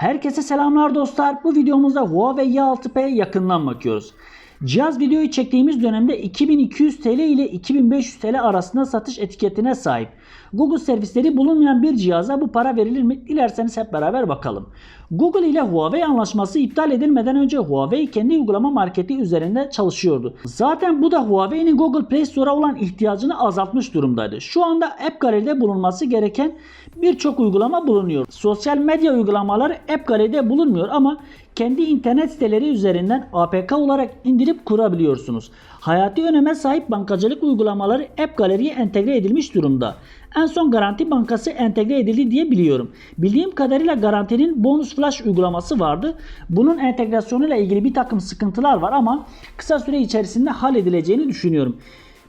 Herkese selamlar dostlar. Bu videomuzda Huawei Y6P'ye yakından bakıyoruz. Cihaz videoyu çektiğimiz dönemde 2200 TL ile 2500 TL arasında satış etiketine sahip. Google servisleri bulunmayan bir cihaza bu para verilir mi? Dilerseniz hep beraber bakalım. Google ile Huawei anlaşması iptal edilmeden önce Huawei kendi uygulama marketi üzerinde çalışıyordu. Zaten bu da Huawei'nin Google Play Store'a olan ihtiyacını azaltmış durumdaydı. Şu anda App Gallery'de bulunması gereken birçok uygulama bulunuyor. Sosyal medya uygulamaları App Gallery'de bulunmuyor ama kendi internet siteleri üzerinden APK olarak indirip kurabiliyorsunuz. Hayati öneme sahip bankacılık uygulamaları App Gallery'ye entegre edilmiş durumda. En son Garanti Bankası entegre edildi diye biliyorum. Bildiğim kadarıyla Garanti'nin Bonus Flash uygulaması vardı. Bunun entegrasyonuyla ilgili bir takım sıkıntılar var ama kısa süre içerisinde halledileceğini düşünüyorum.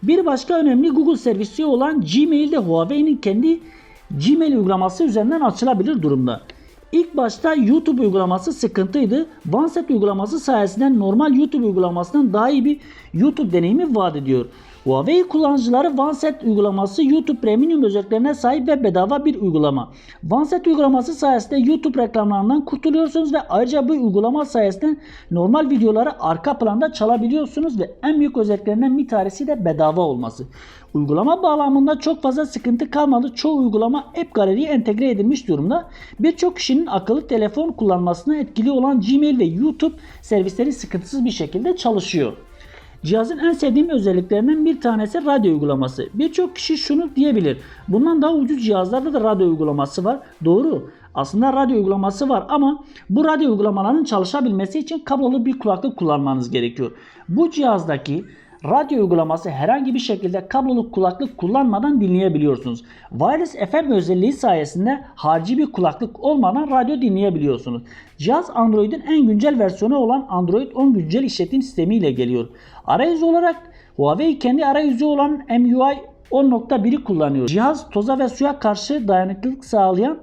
Bir başka önemli Google servisi olan Gmail de Huawei'nin kendi Gmail uygulaması üzerinden açılabilir durumda. İlk başta YouTube uygulaması sıkıntıydı. OneSet uygulaması sayesinde normal YouTube uygulamasından daha iyi bir YouTube deneyimi vaat ediyor. Huawei kullanıcıları OneSet uygulaması YouTube Premium özelliklerine sahip ve bedava bir uygulama. OneSet uygulaması sayesinde YouTube reklamlarından kurtuluyorsunuz ve ayrıca bu uygulama sayesinde normal videoları arka planda çalabiliyorsunuz ve en büyük özelliklerinden bir tanesi de bedava olması. Uygulama bağlamında çok fazla sıkıntı kalmadı. Çoğu uygulama App Gallery'ye entegre edilmiş durumda. Birçok kişinin akıllı telefon kullanmasına etkili olan Gmail ve YouTube servisleri sıkıntısız bir şekilde çalışıyor. Cihazın en sevdiğim özelliklerinden bir tanesi radyo uygulaması. Birçok kişi şunu diyebilir. Bundan daha ucuz cihazlarda da radyo uygulaması var. Doğru. Aslında radyo uygulaması var ama bu radyo uygulamalarının çalışabilmesi için kablolu bir kulaklık kullanmanız gerekiyor. Bu cihazdaki radyo uygulaması herhangi bir şekilde kablolu kulaklık kullanmadan dinleyebiliyorsunuz. Wireless FM özelliği sayesinde harici bir kulaklık olmadan radyo dinleyebiliyorsunuz. Cihaz Android'in en güncel versiyonu olan Android 10 güncel işletim sistemi ile geliyor. Arayüz olarak Huawei kendi arayüzü olan MUI 10.1'i kullanıyor. Cihaz toza ve suya karşı dayanıklılık sağlayan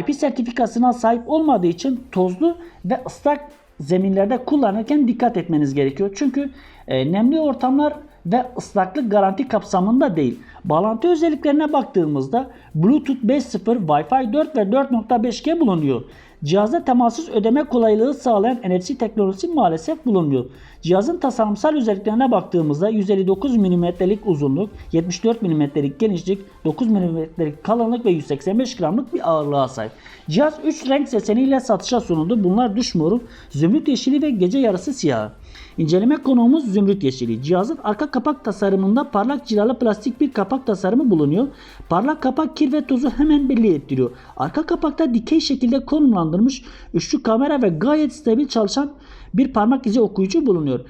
IP sertifikasına sahip olmadığı için tozlu ve ıslak zeminlerde kullanırken dikkat etmeniz gerekiyor. Çünkü e, nemli ortamlar ve ıslaklık garanti kapsamında değil. Bağlantı özelliklerine baktığımızda Bluetooth 5.0, Wi-Fi 4 ve 4.5G bulunuyor. Cihazda temassız ödeme kolaylığı sağlayan NFC teknolojisi maalesef bulunmuyor. Cihazın tasarımsal özelliklerine baktığımızda 159 mm'lik uzunluk, 74 mm'lik genişlik, 9 mm'lik kalınlık ve 185 gramlık bir ağırlığa sahip. Cihaz 3 renk seçeneğiyle satışa sunuldu. Bunlar düş moru, zümrüt yeşili ve gece yarısı siyahı. İnceleme konuğumuz zümrüt yeşili. Cihazın arka kapak tasarımında parlak cilalı plastik bir kapak tasarımı bulunuyor. Parlak kapak kir ve tozu hemen belli ettiriyor. Arka kapakta dikey şekilde konumlandırmış üçlü kamera ve gayet stabil çalışan bir parmak izi okuyucu bulunuyor.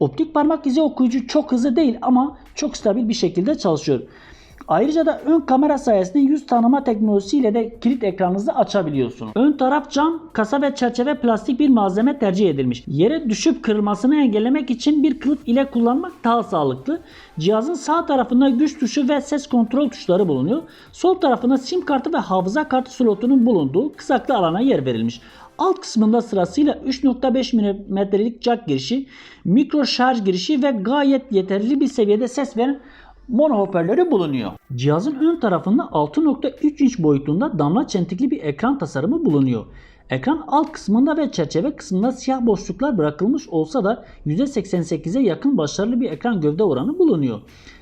Optik parmak izi okuyucu çok hızlı değil ama çok stabil bir şekilde çalışıyor. Ayrıca da ön kamera sayesinde yüz tanıma teknolojisiyle de kilit ekranınızı açabiliyorsunuz. Ön taraf cam, kasa ve çerçeve plastik bir malzeme tercih edilmiş. Yere düşüp kırılmasını engellemek için bir kılıf ile kullanmak daha sağlıklı. Cihazın sağ tarafında güç tuşu ve ses kontrol tuşları bulunuyor. Sol tarafında sim kartı ve hafıza kartı slotunun bulunduğu kısaklı alana yer verilmiş. Alt kısmında sırasıyla 3.5 mm'lik jack girişi, mikro şarj girişi ve gayet yeterli bir seviyede ses veren mono hoparlörü bulunuyor. Cihazın ön tarafında 6.3 inç boyutunda damla çentikli bir ekran tasarımı bulunuyor. Ekran alt kısmında ve çerçeve kısmında siyah boşluklar bırakılmış olsa da %88'e yakın başarılı bir ekran gövde oranı bulunuyor.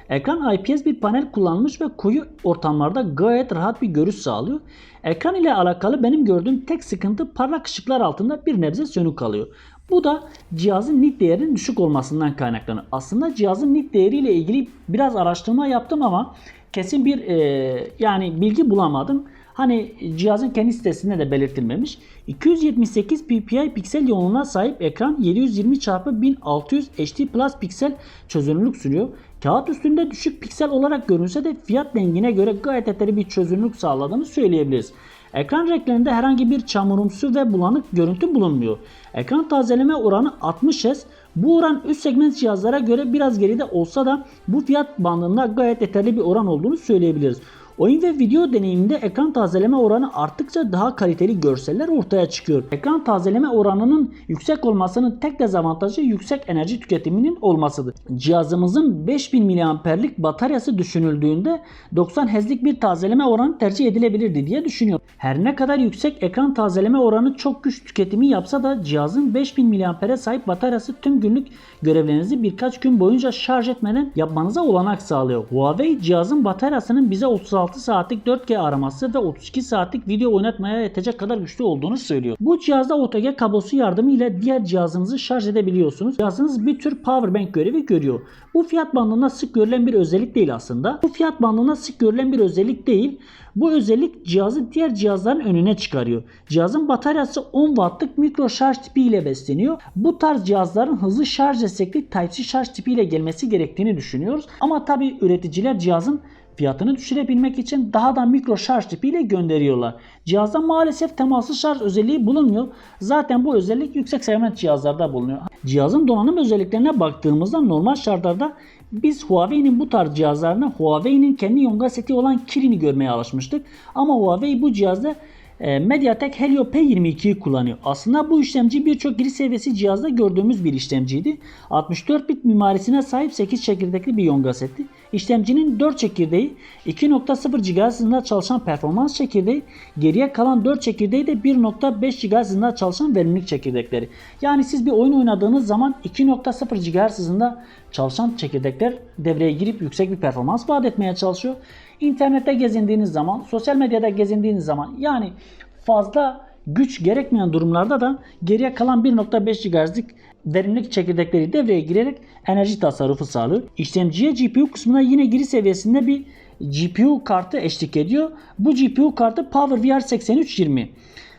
Ekran IPS bir panel kullanılmış ve koyu ortamlarda gayet rahat bir görüş sağlıyor. Ekran ile alakalı benim gördüğüm tek sıkıntı parlak ışıklar altında bir nebze sönük kalıyor. Bu da cihazın nit değerinin düşük olmasından kaynaklanıyor. Aslında cihazın nit değeriyle ilgili biraz araştırma yaptım ama kesin bir e, yani bilgi bulamadım. Hani cihazın kendi sitesinde de belirtilmemiş. 278 ppi piksel yoğunluğuna sahip ekran 720 x 1600 HD Plus piksel çözünürlük sunuyor. Kağıt üstünde düşük piksel olarak görünse de fiyat dengine göre gayet yeterli bir çözünürlük sağladığını söyleyebiliriz. Ekran renklerinde herhangi bir çamurumsu ve bulanık görüntü bulunmuyor. Ekran tazeleme oranı 60 Hz. Bu oran üst segment cihazlara göre biraz geride olsa da bu fiyat bandında gayet yeterli bir oran olduğunu söyleyebiliriz. Oyun ve video deneyiminde ekran tazeleme oranı arttıkça daha kaliteli görseller ortaya çıkıyor. Ekran tazeleme oranının yüksek olmasının tek dezavantajı yüksek enerji tüketiminin olmasıdır. Cihazımızın 5000 mAh'lik bataryası düşünüldüğünde 90 Hz'lik bir tazeleme oranı tercih edilebilirdi diye düşünüyorum. Her ne kadar yüksek ekran tazeleme oranı çok güç tüketimi yapsa da cihazın 5000 mAh'e sahip bataryası tüm günlük görevlerinizi birkaç gün boyunca şarj etmeden yapmanıza olanak sağlıyor. Huawei cihazın bataryasının bize 36 saatlik 4G araması ve 32 saatlik video oynatmaya yetecek kadar güçlü olduğunu söylüyor. Bu cihazda OTG kablosu yardımıyla diğer cihazınızı şarj edebiliyorsunuz. Cihazınız bir tür powerbank görevi görüyor. Bu fiyat bandında sık görülen bir özellik değil aslında. Bu fiyat bandında sık görülen bir özellik değil. Bu özellik cihazı diğer cihazların önüne çıkarıyor. Cihazın bataryası 10 wattlık mikro şarj tipi ile besleniyor. Bu tarz cihazların hızlı şarj destekli Type-C şarj tipi ile gelmesi gerektiğini düşünüyoruz. Ama tabi üreticiler cihazın fiyatını düşürebilmek için daha da mikro şarj tipiyle gönderiyorlar. Cihazda maalesef temassız şarj özelliği bulunmuyor. Zaten bu özellik yüksek segment cihazlarda bulunuyor. Cihazın donanım özelliklerine baktığımızda normal şartlarda biz Huawei'nin bu tarz cihazlarında Huawei'nin kendi yonga seti olan Kirin'i görmeye alışmıştık. Ama Huawei bu cihazda e, MediaTek Helio P22'yi kullanıyor. Aslında bu işlemci birçok giriş seviyesi cihazda gördüğümüz bir işlemciydi. 64 bit mimarisine sahip 8 çekirdekli bir yonga seti. İşlemcinin 4 çekirdeği 2.0 GHz hızında çalışan performans çekirdeği, geriye kalan 4 çekirdeği de 1.5 GHz hızında çalışan verimlilik çekirdekleri. Yani siz bir oyun oynadığınız zaman 2.0 GHz hızında çalışan çekirdekler devreye girip yüksek bir performans vaat etmeye çalışıyor. İnternette gezindiğiniz zaman, sosyal medyada gezindiğiniz zaman yani fazla güç gerekmeyen durumlarda da geriye kalan 1.5 GHz'lik verimlilik çekirdekleri devreye girerek enerji tasarrufu sağlıyor. İşlemciye GPU kısmına yine giriş seviyesinde bir GPU kartı eşlik ediyor. Bu GPU kartı PowerVR 8320.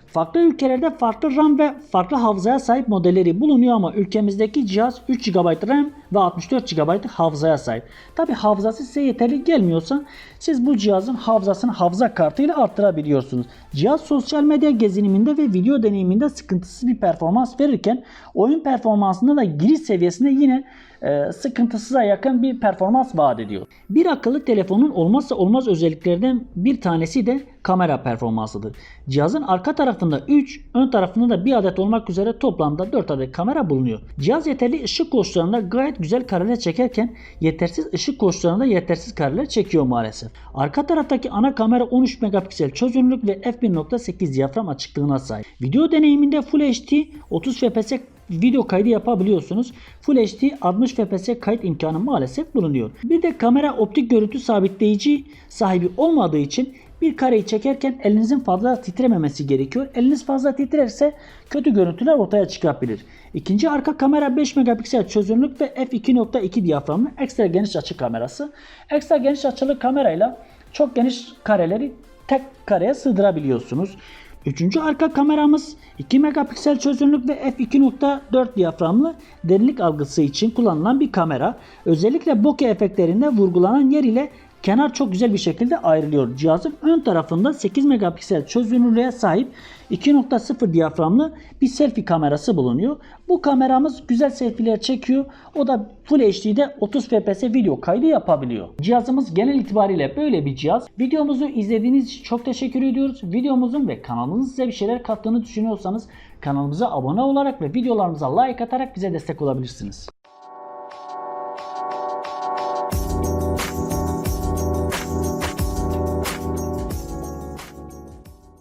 Farklı ülkelerde farklı RAM ve farklı hafızaya sahip modelleri bulunuyor ama ülkemizdeki cihaz 3 GB RAM ve 64 GB hafızaya sahip. Tabi hafızası size yeterli gelmiyorsa siz bu cihazın hafızasını hafıza kartıyla arttırabiliyorsunuz. Cihaz sosyal medya geziniminde ve video deneyiminde sıkıntısız bir performans verirken oyun performansında da giriş seviyesinde yine e, sıkıntısıza yakın bir performans vaat ediyor. Bir akıllı telefonun olmazsa olmaz özelliklerden bir tanesi de kamera performansıdır. Cihazın arka tarafında 3, ön tarafında da 1 adet olmak üzere toplamda 4 adet kamera bulunuyor. Cihaz yeterli ışık koşullarında gayet güzel kareler çekerken yetersiz ışık koşullarında yetersiz kareler çekiyor maalesef. Arka taraftaki ana kamera 13 megapiksel çözünürlük ve f1.8 diyafram açıklığına sahip. Video deneyiminde Full HD 30 fps video kaydı yapabiliyorsunuz. Full HD 60 fps kayıt imkanı maalesef bulunuyor. Bir de kamera optik görüntü sabitleyici sahibi olmadığı için bir kareyi çekerken elinizin fazla titrememesi gerekiyor. Eliniz fazla titrerse kötü görüntüler ortaya çıkabilir. İkinci arka kamera 5 megapiksel çözünürlük ve f2.2 diyaframlı ekstra geniş açı kamerası. Ekstra geniş açılı kamerayla çok geniş kareleri tek kareye sığdırabiliyorsunuz. Üçüncü arka kameramız 2 megapiksel çözünürlük ve f2.4 diyaframlı derinlik algısı için kullanılan bir kamera. Özellikle bokeh efektlerinde vurgulanan yer ile kenar çok güzel bir şekilde ayrılıyor. Cihazın ön tarafında 8 megapiksel çözünürlüğe sahip 2.0 diyaframlı bir selfie kamerası bulunuyor. Bu kameramız güzel selfie'ler çekiyor. O da Full HD'de 30 fps video kaydı yapabiliyor. Cihazımız genel itibariyle böyle bir cihaz. Videomuzu izlediğiniz için çok teşekkür ediyoruz. Videomuzun ve kanalımızın size bir şeyler kattığını düşünüyorsanız kanalımıza abone olarak ve videolarımıza like atarak bize destek olabilirsiniz.